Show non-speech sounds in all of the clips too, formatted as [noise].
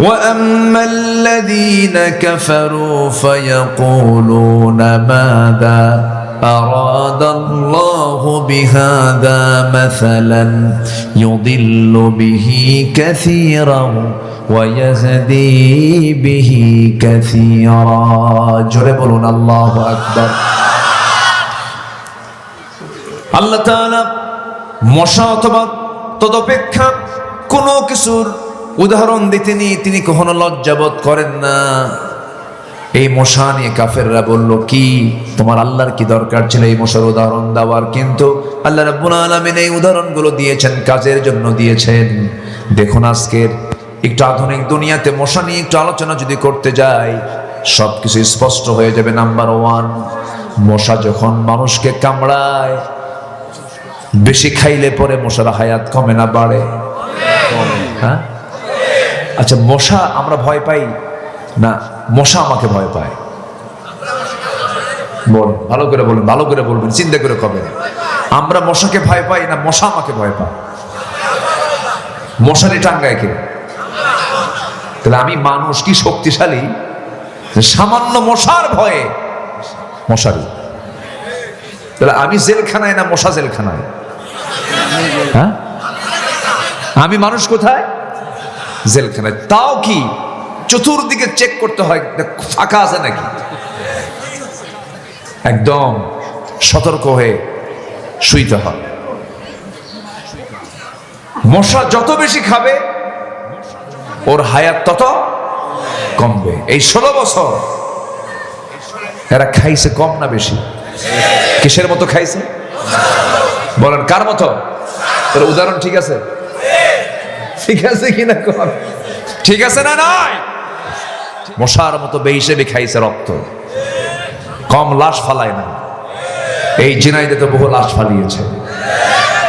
واما الذين كفروا فيقولون ماذا اراد الله بهذا مثلا يضل به كثيرا ويهدي به كثيرا جربون الله اكبر আল্লাহ তাআলা মশা অথবা তদপেক্ষা কোনো কিছুর উদাহরণ দিতেনি তিনি কখনো লজ্জাবোধ করেন না। এই মশা নিয়ে কাফেররা বলল, কি, তোমার আল্লাহর কি দরকার ছিল এই মশার উদাহরণ দেওয়ার? কিন্তু আল্লাহ রাব্বুল আলামিন এই উদাহরণগুলো দিয়েছেন, কাজের জন্য দিয়েছেন। দেখুন আজকের একটু আধুনিক দুনিয়াতে মশা নিয়ে একটু আলোচনা যদি করতে যাই সব কিছু স্পষ্ট হয়ে যাবে। নাম্বার ওয়ান, মশা যখন মানুষকে কামড়ায়, বেশি খাইলে পরে মশার হায়াত কমে না, বাড়ে। হ্যাঁ? আচ্ছা মশা আমরা ভয় পাই? না, মশা আমাকে ভয় পায়। বল ভালো করে বলুন, ভালো করে বলবেন, চিন্তা করে কবে আমরা মশাকে ভয় পাই না, মশা আমাকে ভয় পায়? মশারি টাঙ্গায় কে? তাহলে আমি মানুষ কি শক্তিশালী? সামান্য মশার ভয়ে। মশারি। তাহলে আমি জেলখানায় না মশা জেলখানায়? হ্যাঁ? আমি মানুষ কোথায়? জেলখানায়। তাও কি চতুর্দিকে চেক করতে হয়? ফাঁকা আছে নাকি? একদম সতর্ক হয়ে শুইতে হয়। মশা যত বেশি খাবে, ওর হায়াত তত কমবে। এই ষোলো বছর এরা খাইছে কম না বেশি? কিসের মতো খাইছে? বলেন, কার মতো? উদাহরণ ঠিক আছে? ঠিক আছে কিনা কর। ঠিক আছে না নাই? মশার মতো বেহিসেবে খাইছে রক্ত। কম লাশ ফালায় না। এই জিনাইদে তো বহু লাশ ফালিয়েছে।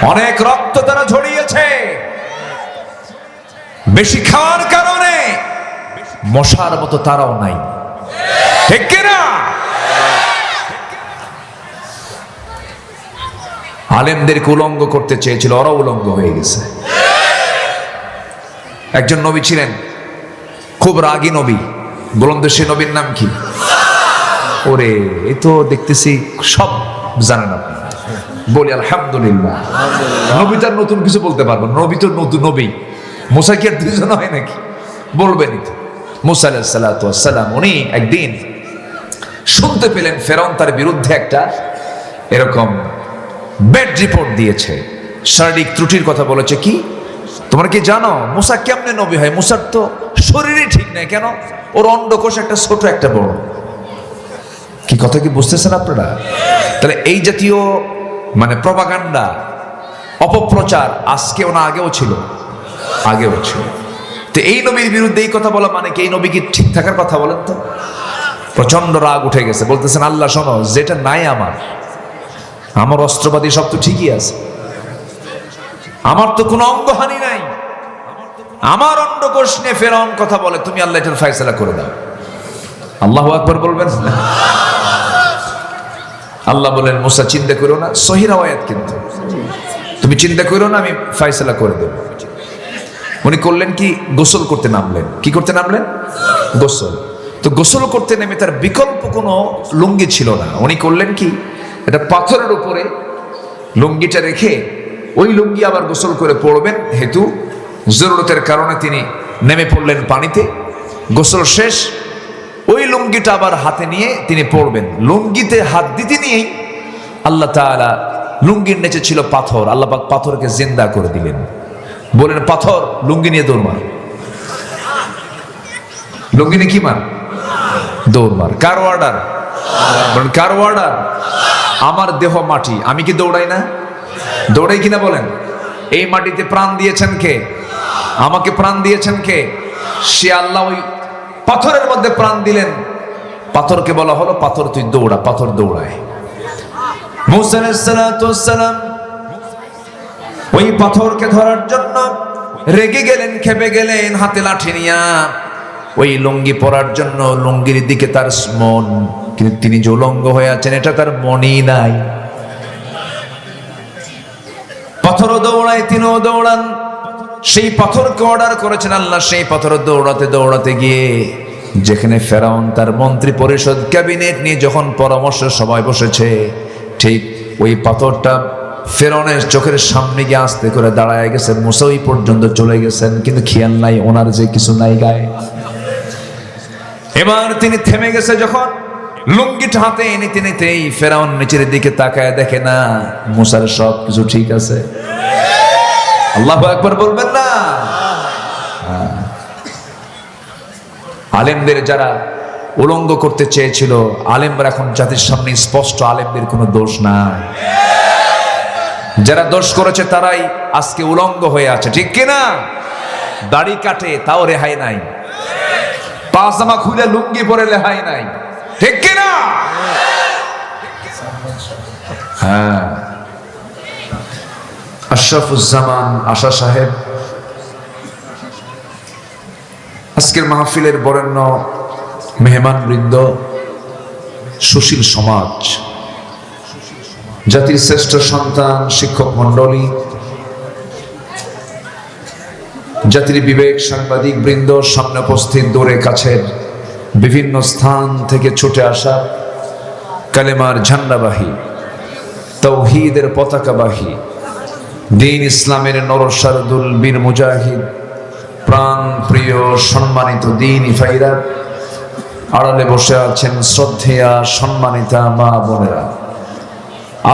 অনেক রক্ত তারা ঝরিয়েছে। বেশি খাওয়ার কারণে মশার মতো তারাও নাই। ঠিক কিনা? আলেমদেরকে উলঙ্গ করতে চেয়েছিল ওরা উলঙ্গ হয়ে গেছে। একজন নবী ছিলেন। খুব রাগী নবী। বলুন তো সে নবীর নাম কি? ওরে এ তো দেখতেছি সব জানেন আপনি। বলি আলহামদুলিল্লাহ। নবী তার নতুন কিছু বলতে পারব নবী তো নতুন নবী। মোসা কি আর দুজন হয় নাকি? বলবেনই তো। মুসা আলাহিসাল্লাম উনি একদিন শুনতে পেলেন ফেরন তার বিরুদ্ধে একটা এরকম ব্যাড রিপোর্ট দিয়েছে। শারীরিক ত্রুটির কথা বলেছে। কি? তোমরা কি জানো মুসা কেমনে নবী হয়? মুসার তো শরীরই ঠিক নেই, কেন? ওর অন্ডকোষ একটা, ছোট একটা বড় কি কথা কি বুঝতেছেন আপনারা? তাহলে এই জাতীয় মানে প্রপাগান্ডা অপপ্রচার আজকেও না আগেও ছিল? আগেও ছিল। তো এই নবীর বিরুদ্ধে এই কথা বলা মানে কি? এই নবী কি ঠিক থাকার কথা বলেন তো? প্রচণ্ড রাগ উঠে গেছে। বলতেছেন, আল্লাহ শোনো, যেটা নাই আমার আমার অস্ত্রপাতি সব তো ঠিকই আছে। আমার তো কোনো অঙ্গহানি নাই। আমার অন্ডকোষ নিয়ে ফেরাউন কথা বলে, তুমি আল্লাহ এটার ফয়সালা করে দাও। আল্লাহ আকবর বলবেন? না আল্লাহ বলেন, মুসা, চিন্তা করো না সহির আয়াত কিন্তু। তুমি চিন্তা করো না, আমি ফয়সালা করে দেব। উনি করলেন কি? গোসল করতে নামলেন। কি করতে নামলেন? গোসল। তো গোসল করতে নেমে তার বিকল্প কোনো লুঙ্গি ছিল না। উনি করলেন কি? এটা পাথরের উপরে লুঙ্গিটা রেখে ওই লুঙ্গি আবার গোসল করে পড়বেন। হেতু জরুরতের কারণে তিনি নেমে পড়লেন পানিতে। গোসল শেষ, ওই লুঙ্গিটা আবার হাতে নিয়ে তিনি পড়বেন। লুঙ্গিতে হাত দিতে নিয়েই আল্লাহ তাআলা লুঙ্গির নিচে ছিল পাথর। আল্লাহ পাথরকে জিন্দা করে দিলেন। বলেন, পাথর, লুঙ্গি নিয়ে দৌড় মার। লুঙ্গি নিয়ে কি মার? দৌড় মার। কার অর্ডার কার অর্ডার আমার দেহ মাটি। আমি কি দৌড়াই না? দৌড়াই কিনা বলেন, এই মাটিতে প্রাণ দিয়েছেন কে? আমাকে প্রাণ দিয়েছেন কে? সে আল্লাহ ওই পাথরের মধ্যে প্রাণ দিলেন। পাথরকে বলা হলো, পাথর, তুই দৌড়া, পাথর দৌড়ায়। ওই পাথরকে ধরার জন্য রেগে গেলেন, খেপে গেলেন, হাতে লাঠি নিয়া। ওই লুঙ্গি পরার জন্য লুঙ্গির দিকে তার মন, কিন্তু তিনি যে উলঙ্গ হয়ে আছেন, এটা তার মনই নাই। পাথরও দৌড়ায়, তিনিও দৌড়ান। সেই পাথরকে অর্ডার করেছেন, আল্লাহ সেই পাথর দৌড়াতে দৌড়াতে গিয়ে যেখানে ফেরাউন তার মন্ত্রী পরিষদ ক্যাবিনেট নিয়ে যখন পরামর্শ সবাই বসেছে, ঠিক ওই পাথরটা ফেরাউনের চোখের সামনে গিয়ে আসতে করে দাঁড়ায় গেছে মুসাই পর্যন্ত চলে গেছেন, কিন্তু খেয়াল নাই ওনার যে কিছু নাই গায়ে। এবার তিনি থেমে গেছে যখন লুঙ্গিটা হাতে নিতে নিতেই ফেরাউন নিচের দিকে তাকায় দেখে, না, মুসার সব কিছু ঠিক আছে। আল্লাহ একবার বলবেন, না। হ্যাঁ। আলেমদের যারা উলঙ্গ করতে চেয়েছিল, আলেমরা এখন জাতির সামনে স্পষ্ট আলেমদের কোনো দোষ নাই যারা দোষ করেছে, তারাই আজকে উলঙ্গ হয়ে আছে। ঠিক কিনা? দাড়ি কাটে, তাও রেহাই নাই। পাজামা খুলে লুঙ্গি পরে রেহাই নাই। ঠিক হ্যাঁ। আশরাফুজ্জামান আশা সাহেব। আজকের মাহফিলের বরেণ্য মেহমান বৃন্দ, সুশীল সমাজ, জাতির শ্রেষ্ঠ সন্তান, শিক্ষক মণ্ডলী, জাতির বিবেক সাংবাদিক বৃন্দ, সামনে উপস্থিত দূরে কাছের বিভিন্ন স্থান থেকে ছুটে আসা কালেমার ঝান্ডাবাহী, তৌহিদের পতাকাবাহী, দিন ইসলামের নরসারদুল বীর মুজাহিদ প্রাণ প্রিয় সম্মানিত দিন ইফাইরা আড়ালে বসে আছেন শ্রদ্ধেয়া সম্মানিতা মা বোনেরা।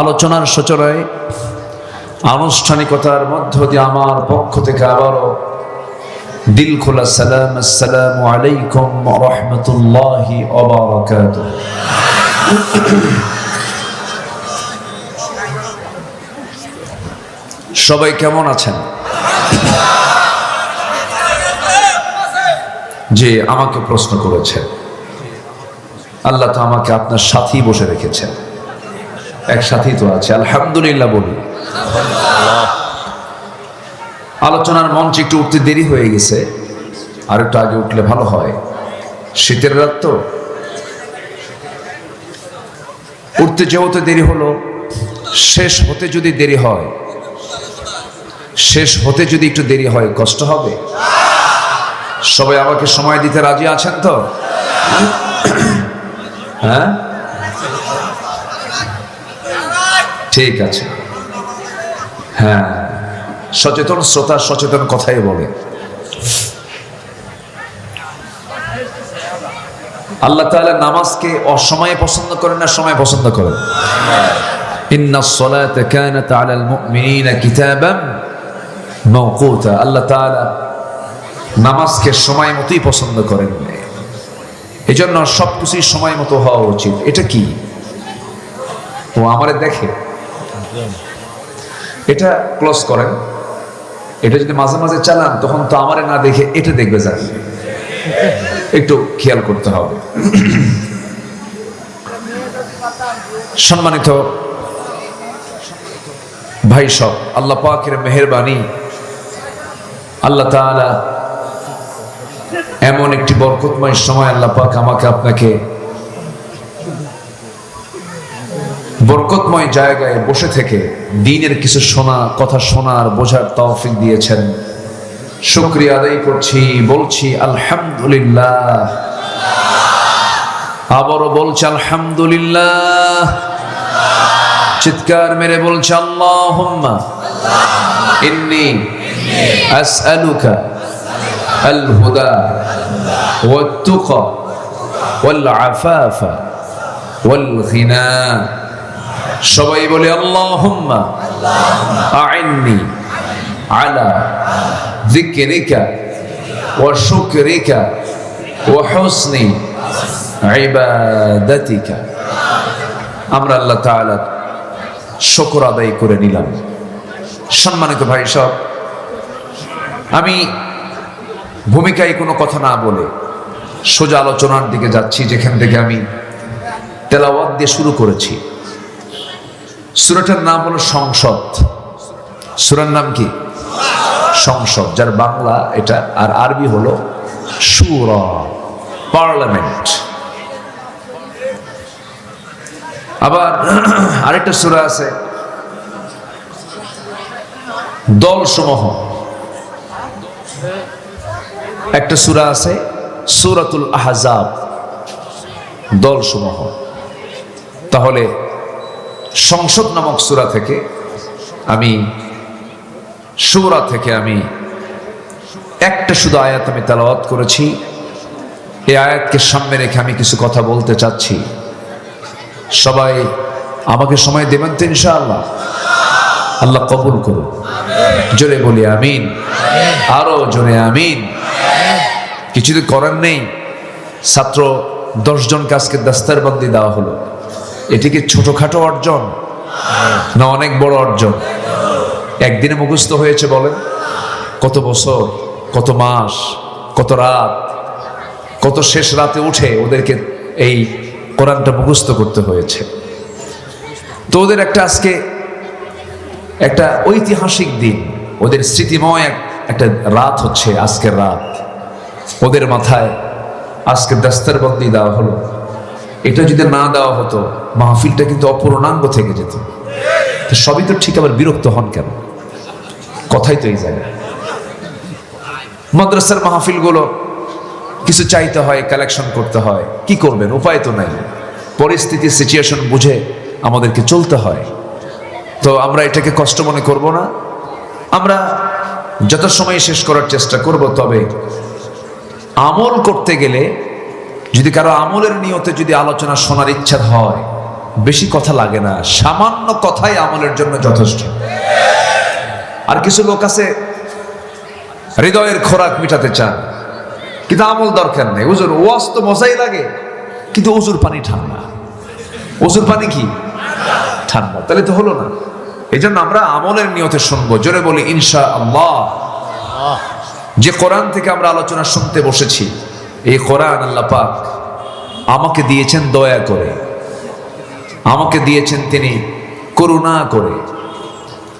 আলোচনার সচরায় আনুষ্ঠানিকতার মধ্য দিয়ে আমার পক্ষ থেকে আবারও দিল খোলা, সালাম, আসসালামু আলাইকুম রহমতুল্লাহি অবরাকাত সবাই কেমন আছেন? যে আমাকে প্রশ্ন করেছেন আল্লাহ তো আমাকে আপনার সাথী বসে রেখেছেন। এক সাথী তো আছে। আলহামদুলিল্লাহ বলি। আলোচনার মঞ্চে একটু উঠতে দেরি হয়ে গেছে। আর একটু আগে উঠলে ভালো হয়। শীতের রাত তো। উঠতে যেহেতু দেরি হলো, শেষ হতে যদি দেরি হয়, শেষ হতে যদি একটু দেরি হয়, কষ্ট হবে? সবাই আমাকে সময় দিতে রাজি আছেন তো? হ্যাঁ? ঠিক আছে। হ্যাঁ। সচেতন শ্রোতা সচেতন কথাই বলে। আল্লাহ তাআলা নামাজকে অসময়ে পছন্দ করেন না সময় পছন্দ করেন? ইন্না আল্লাহ তাআলা নামাজকে সময় মতোই পছন্দ করেন। এই সময় মতো হওয়া উচিত। এটা কি? আমারে দেখে। এটা ক্লোজ করেন। এটা যদি মাঝে মাঝে চালান, তখন তো আমারে না দেখে এটা দেখবে যান একটু খেয়াল করতে হবে। সম্মানিত ভাই সব, আল্লাহ পাকের মেহরবানি। আল্লাহ তাআলা এমন একটি বরকতময় সময় আল্লাহ পাক আমাকে আপনাকে বরকতময় জায়গায় বসে থেকে দিনের কিছু শোনা কথা শোনার বোঝার তৌফিক দিয়েছেন শুক্রিয়া আদায় করছি বলছি আলহামদুলিল্লাহ আবারও বলছি আলহামদুলিল্লাহ চিৎকার মেরে বলছে আল্লাহুম্মা ইন্নি আসআলুকা আল হুদা والتقى والعفاف والغنى সবাই বলে আল্লাহুম্মা, আইন্নি আলা যিকরিকা ওয়া শুকরিকা ওয়া হুসনি ইবাদাতিকা। আমরা আল্লাহ তাআলা শুকর আদায় করে নিলাম। সম্মানিত ভাই সব আমি ভূমিকায় কোনো কথা না বলে সোজা আলোচনার দিকে যাচ্ছি, যেখান থেকে আমি তেলাওয়াত দিয়ে শুরু করেছি। সুরাটার নাম হলো সংসদ। সুরার নাম কি? সংসদ, যার বাংলা এটা, আর আরবি হলো সুর, পার্লামেন্ট। আবার [clears throat] আরেকটা সুরা আছে দল সমূহ একটা সূরা আছে, সূরাতুল আহজাব, দলসমূহ। তাহলে সংসদ নামক সুরা থেকে আমি, সূরা থেকে আমি একটা শুধু আয়াত আমি তেলাওয়াত করেছি। এই আয়াতকে সামনে রেখে আমি কিছু কথা বলতে চাচ্ছি। সবাই আমাকে সময় দেবেন তো ইনশাআল্লাহ। আল্লাহ কবুল করুন। জোরে বলি আমিন। আরও জোরে আমিন। কিছু তো করার নেই। ছাত্র দশজনকে আজকে দাস্তারবন্দি দেওয়া হলো। এটি কি ছোটখাটো অর্জন? না, অনেক বড় অর্জন। একদিনে মুখস্থ হয়েছে বলেন, কত বছর, কত মাস, কত রাত, কত শেষ রাতে উঠে ওদেরকে এই কোরআনটা মুখস্থ করতে হয়েছে। তো ওদের একটা আজকে একটা ঐতিহাসিক দিন, ওদের স্মৃতিময় এক- একটা রাত হচ্ছে আজকের রাত। ওদের মাথায় আজকে দাস্তারবন্দি দেওয়া হলো। এটা যদি না দেওয়া হতো, মাহফিলটা কিন্তু অপূর্ণাঙ্গ থেকে যেত। তো সবই তো ঠিক, আবার বিরক্ত হন কেন? কথাই তো এই জায়গায়। মাদ্রাসার মাহফিলগুলো কিছু চাইতে হয় কালেকশন করতে হয়। কি করবেন? উপায় তো নাই। পরিস্থিতি সিচুয়েশন বুঝে আমাদেরকে চলতে হয়। তো আমরা এটাকে কষ্ট মনে করব না। আমরা যত সময় শেষ করার চেষ্টা করব, তবে আমল করতে গেলে যদি কারও আমলের নিয়তে যদি আলোচনা শোনার ইচ্ছা হয়, বেশি কথা লাগে না, সামান্য কথাই আমলের জন্য যথেষ্ট। আর কিছু লোক আছে, হৃদয়ের খোরাক মিটাতে চান, কিন্তু আমল দরকার নেই। উজুর ওয়াজ তো মজাই লাগে, কিন্তু উজুর পানি ঠান্ডা। উজুর পানি কি? ঠান্ডা। তাহলে তো হলো না। এই জন্য আমরা আমলের নিয়তে শুনব। জোরে বলি ইনশা আল্লাহ যে কোরআন থেকে আমরা আলোচনা শুনতে বসেছি এই কোরআন আল্লাহ পাক আমাকে দিয়েছেন দয়া করে আমাকে দিয়েছেন তিনি করুণা করে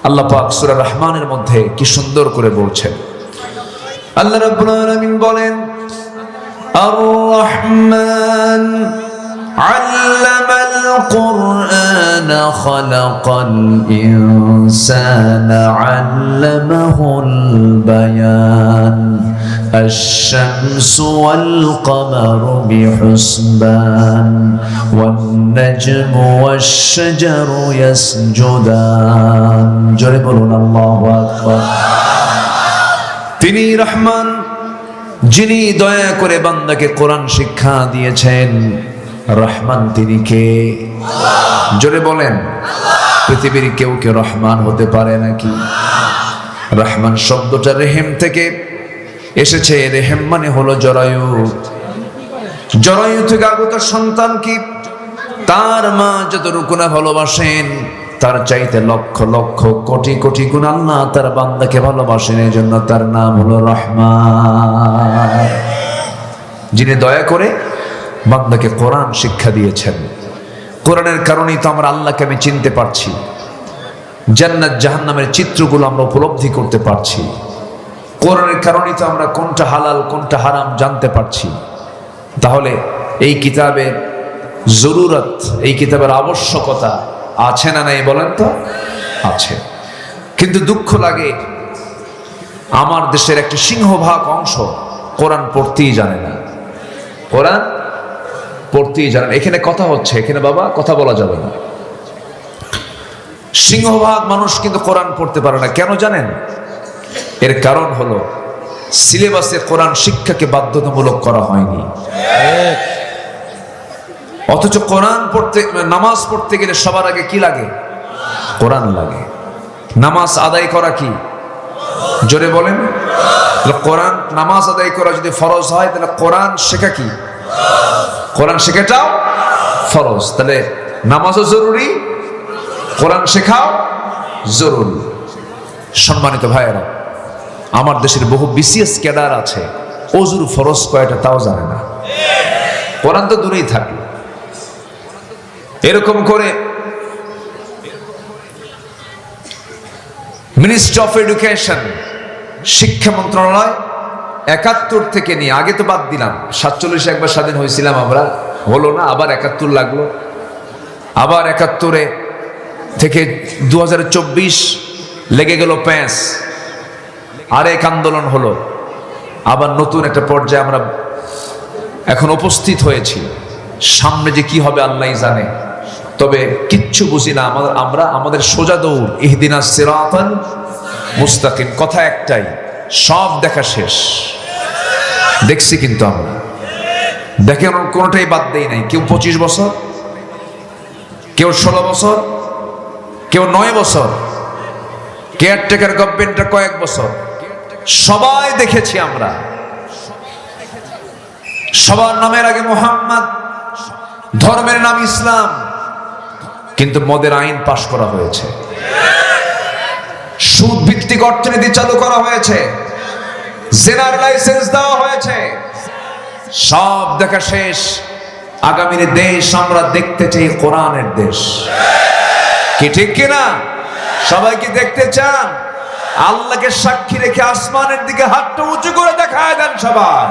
আল্লাহ পাক সূরা রহমানের মধ্যে কি সুন্দর করে বলছেন আল্লাহ রাব্বুল আলামিন বলেন আর রহমান علم القرآن خلق الإنسان علمه البيان الشمس والقمر بحسبان والنجم والشجر يسجدان جربون الله أكبر তিনি রহমান যিনি দয়া করে বান্দাকে কোরআন শিক্ষা দিয়েছেন রহমান তিনি কে জোরে বলেন পৃথিবীর কেউ কেউ রহমান হতে পারে নাকি রহমান শব্দটা রেহেম থেকে এসেছে রেহেম মানে হলো জরায়ু। জরায়ু থেকে আগত সন্তান কি? তার মা যত রুকুনা ভালোবাসেন, তার চাইতে লক্ষ লক্ষ কোটি কোটি গুণ আল্লাহ তার বান্দাকে ভালোবাসেন। এই জন্য তার নাম হলো রহমান। যিনি দয়া করে বান্দাকে কোরআন শিক্ষা দিয়েছেন। কোরআনের কারণেই তো আমরা আল্লাহকে আমি চিনতে পারছি। জান্নাত জাহান্নামের চিত্রগুলো আমরা উপলব্ধি করতে পারছি। কোরআনের কারণেই তো আমরা কোনটা হালাল, কোনটা হারাম জানতে পারছি। তাহলে এই কিতাবের জরুরত, এই কিতাবের আবশ্যকতা আছে না নাই বলেন তো? আছে। কিন্তু দুঃখ লাগে, আমার দেশের একটি সিংহভাগ অংশ কোরআন পড়তেই জানে না। কোরআন পড়তেই জানে না। এখানে কথা হচ্ছে, এখানে বাবা, কথা বলা যাবে না। সিংহভাগ মানুষ কিন্তু কোরআন পড়তে পারে না। কেন জানেন? এর কারণ হলো, সিলেবাসে কোরআন শিক্ষাকে বাধ্যতামূলক করা হয়নি। অথচ কোরআন পড়তে, নামাজ পড়তে গেলে সবার আগে কি লাগে? কোরআন লাগে। নামাজ আদায় করা কি? জোরে বলেন। কোরআন, নামাজ আদায় করা যদি ফরজ হয়, তাহলে কোরআন শেখা কি? কোরআন শেখাটাও ফরজ। তাহলে নামাজও জরুরি, কোরআন শেখাও জরুরি। সম্মানিত ভাইয়েরা আমার দেশের বহু বিসিএস ক্যাডার আছে অজুর ফরজ কয়টা তাও জানে না। কোরআন তো দূরেই থাকে এরকম করে মিনিস্ট্রি অফ এডুকেশন শিক্ষা মন্ত্রণালয়, একাত্তর থেকে নিয়ে, আগে তো বাদ দিলাম, সাতচল্লিশে একবার স্বাধীন হয়েছিলাম আমরা, হলো না, আবার একাত্তর লাগল। আবার একাত্তরে থেকে দু হাজার চব্বিশ লেগে গেল প্যাঁচ। আরেক আন্দোলন হলো। আবার নতুন একটা পর্যায়ে আমরা এখন উপস্থিত হয়েছি। সামনে যে কি হবে আল্লাহ জানে। তবে কিচ্ছু বুঝি না, আমাদের আমরা আমাদের সোজা দৌড়, ইহদিনা মুস্তাকিম। কথা একটাই, সব দেখা শেষ। দেখছি কিন্তু আমরা। দেখে কোনোটাই বাদ দেই নাই। কেউ পঁচিশ বছর, কেউ ষোলো বছর, কেউ নয় বছর। কেয়ারটেকার গভর্নমেন্টটা কয়েক বছর। সবাই দেখেছি আমরা। সবার নামের আগে মোহাম্মদ, ধর্মের নাম ইসলাম, কিন্তু মদের আইন পাশ করা হয়েছে। সুদ ভিত্তিক অর্থনীতি চালু করা হয়েছে। জেনার লাইসেন্স দেওয়া হয়েছে। সব দেখা শেষ। আগামীর দেশ আমরা দেখতে চাই কোরআনের দেশ। কি ঠিক কিনা? সবাই কি দেখতে চান? আল্লাহকে সাক্ষী রেখে আসমানের দিকে হাতটা উঁচু করে দেখায় দেন সবাই।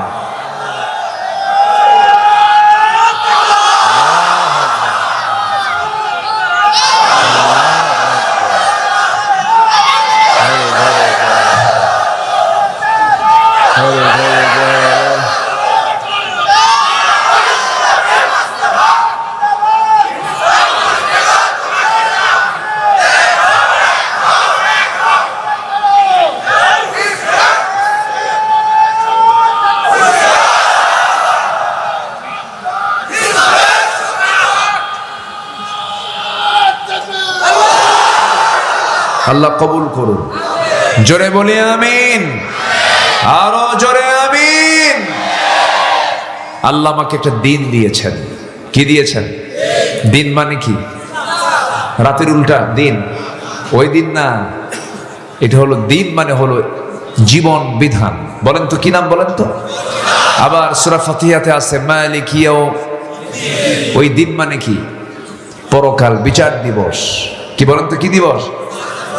আল্লাহ কবুল করুন। জোরে বলি আমিন। আরও জোরে আমিন। আল্লাহ আমাকে একটা দিন দিয়েছেন। কি দিয়েছেন? দিন মানে কি? রাতের উল্টা, দিন। ওই দিন না, এটা হলো দিন মানে হলো জীবন বিধান। বলেন তো, কি নাম বলেন তো? আবার সুরা ফাতিহাতে আছে মালিকিয়াও ওই দিন মানে কি? পরকাল বিচার দিবস। কি বলেন তো, কি দিবস?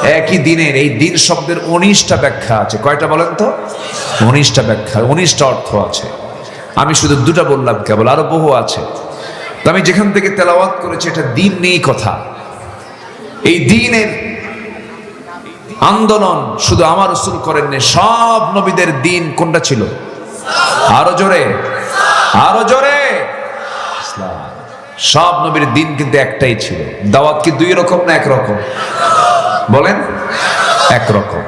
একই দিনের এই দিন শব্দের উনিশটা ব্যাখ্যা আছে। কয়টা বলেন তো? উনিশটা ব্যাখ্যা, উনিশটা অর্থ আছে। আমি শুধু দুটা বললাম কেবল, আরও বহু আছে। তো আমি যেখান থেকে তেলাওয়াত করেছি, এটা দিন নেই কথা। এই দিনের আন্দোলন শুধু আমার রসুল করেননি সব নবীদের দিন কোনটা ছিল? আরও জোরে আরও জোরে। সব নবীর দিন কিন্তু একটাই ছিল। দাওয়াত কি দুই রকম না এক রকম? বলেন একরকম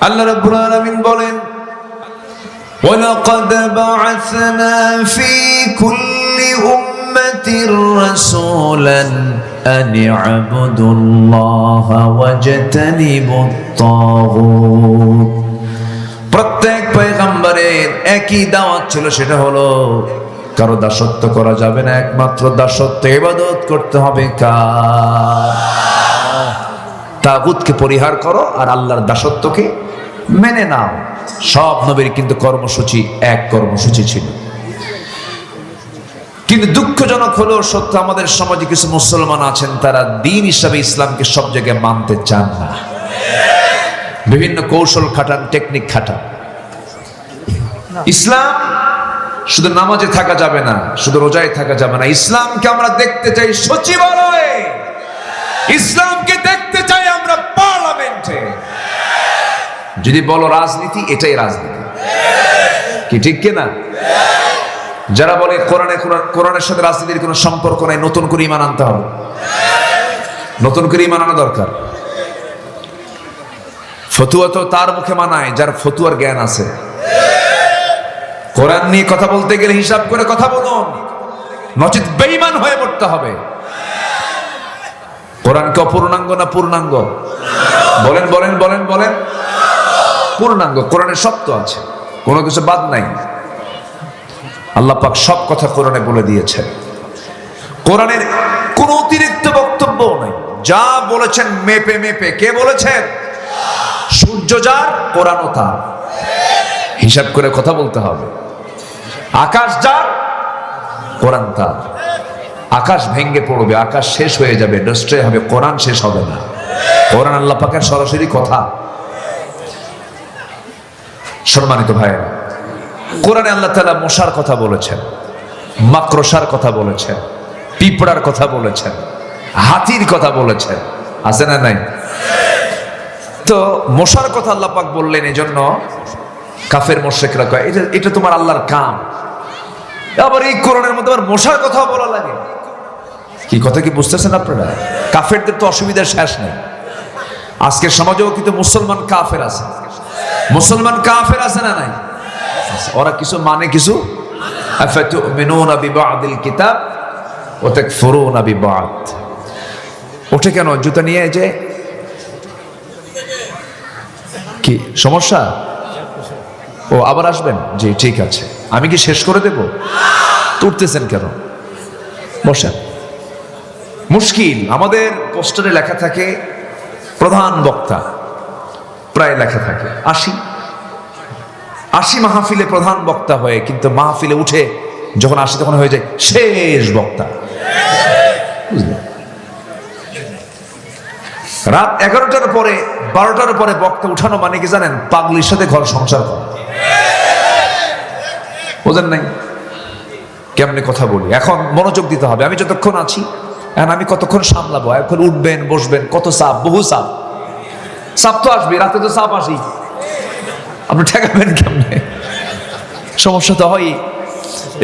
আল্লাহ রাব্বুল আলামিন বলেন ولقد بعثنا في كل أمة رسولا أن اعبدوا الله واجتنبوا الطاغوت প্রত্যেক পয়গম্বরের একই দাওয়াত ছিল সেটা হলো কারো দাসত্ব করা যাবে না একমাত্র দাসত্ব ইবাদত করতে হবে কার তাগুতকে পরিহার করো আর আল্লাহর দাসত্বকে মেনে নাও। সব নবীর কিন্তু কর্মসূচি এক কর্মসূচি ছিল। কিন্তু দুঃখজনক হলেও সত্য, আমাদের সমাজে কিছু মুসলমান আছেন, তারা দিন হিসাবে ইসলামকে সব জায়গায় মানতে চান না। বিভিন্ন কৌশল খাটান, টেকনিক খাটান। ইসলাম শুধু নামাজে থাকা যাবে না, শুধু রোজায় থাকা যাবে না। ইসলামকে আমরা দেখতে চাই সচিবালয়ে। ইসলামকে দেখতে পার্লামেন্টে যদি বলো রাজনীতি, এটাই রাজনীতি। কি ঠিক কিনা? যারা বলে কোরআনে কোরআনের সাথে রাজনীতির কোনো সম্পর্ক নাই, নতুন করে ইমান আনতে হবে। নতুন করে ইমান আনা দরকার। ফতুয়া তো তার মুখে মানায়, যার ফতুয়ার জ্ঞান আছে। কোরআন নিয়ে কথা বলতে গেলে হিসাব করে কথা বলুন নচিত বেইমান হয়ে পড়তে হবে। কোরআনকে অপূর্ণাঙ্গ না পূর্ণাঙ্গ? বলেন বলেন বলেন বলেন। পূর্ণাঙ্গ, কোরআনের সত্য আছে। কোনো কিছু বাদ নাই। আল্লাহ পাক সব কথা কোরআনে বলে দিয়েছেন। কোরআনের কোন অতিরিক্ত বক্তব্য নাই। যা বলেছেন মেপে মেপে। কে বলেছেন? সূর্য যার, কোরআনও তার। হিসাব করে কথা বলতে হবে। আকাশ যার, কোরআন তার। আকাশ ভেঙ্গে পড়বে, আকাশ শেষ হয়ে যাবে ডস্ট্রে হবে, কোরআন শেষ হবে না। কোরআন আল্লাহ পাকের সরাসরি কথা। সম্মানিত ভাইয়েরা, কোরআনে আল্লাহ তাআলা মশার কথা বলেছেন, মাকড়সার কথা বলেছেন, পিঁপড়ার কথা বলেছেন, হাতির কথা বলেছেন। আছে না নাই? তো মশার কথা আল্লাহ পাক বললেন এজন্য কাফের মোশেকরা কয়, এটা এটা তোমার আল্লাহর কাম। আবার এই কোরআনের মধ্যে আবার মশার কথাও বলা লাগে। কি কথা কি বুঝতেছেন আপনারা? কাফেরদের তো অসুবিধার শেষ নেই। আজকের সমাজেও কিন্তু মুসলমান কাফের আছে। মুসলমান কাফের আছে না নাই? ওরা কিছু মানে কিছু? কিতাব বিবাদ। ওঠে কেন? জুতা নিয়ে যে কি সমস্যা? ও আবার আসবেন? জি, ঠিক আছে। আমি কি শেষ করে দেব? তুলতেছেন কেন? বসেন। মুশকিল। আমাদের পোস্টারে লেখা থাকে, প্রধান বক্তা। প্রায় লেখা থাকে, আশি। আশি মাহফিলে প্রধান বক্তা হয়ে, কিন্তু মাহফিলে উঠে যখন আসি তখন হয়ে যায় শেষ বক্তা। রাত এগারোটার পরে, বারোটার পরে বক্তা উঠানো মানে কি জানেন? পাগলির সাথে ঘর সংসার করা। বোঝেন নাই? কেমনে কথা বলি? এখন মনোযোগ দিতে হবে। আমি যতক্ষণ আছি এখন আমি কতক্ষণ সামলাবো? এখন উঠবেন, বসবেন, কত চাপ? বহু চাপ। চাপ তো আসবে রাতে তো চাপ আসি আপনি ঠেকাবেন কেমনে? সমস্যা তো হয়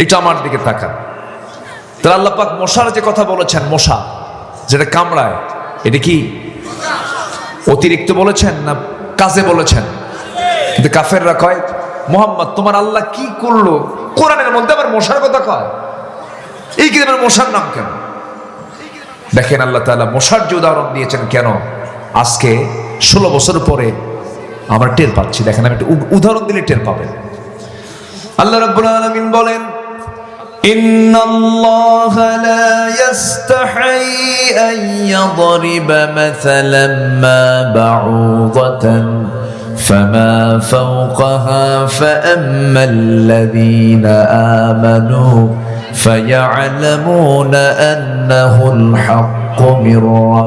এটা আমার দিকে তাকান। তাহলে আল্লাহ পাক মশার যে কথা বলেছেন, মশা, যেটা কামড়ায়, এটা কি? অতিরিক্ত বলেছেন না কাজে বলেছেন? কিন্তু কাফেররা কয়, মোহাম্মদ, তোমার আল্লাহ কি করল? কোরআনের মধ্যে আবার মশার কথা কয়। এই কিতাবের মশার নাম কেন? দেখেন আল্লাহ তাআলা মশার যে উদাহরণ দিয়েছেন কেন আজকে ষোলো বছর পরে আমরা টের পাচ্ছি দেখেন আমি একটা উ- উদাহরণ দিলে টের পাবেন আল্লাহ রাব্বুল আলামিন বলেন إن الله لا يستحي أن يضرب مثلا ما بعوضة فما فوقها فأما الذين آمنوا فيعلمون أنه الحق من ربهم.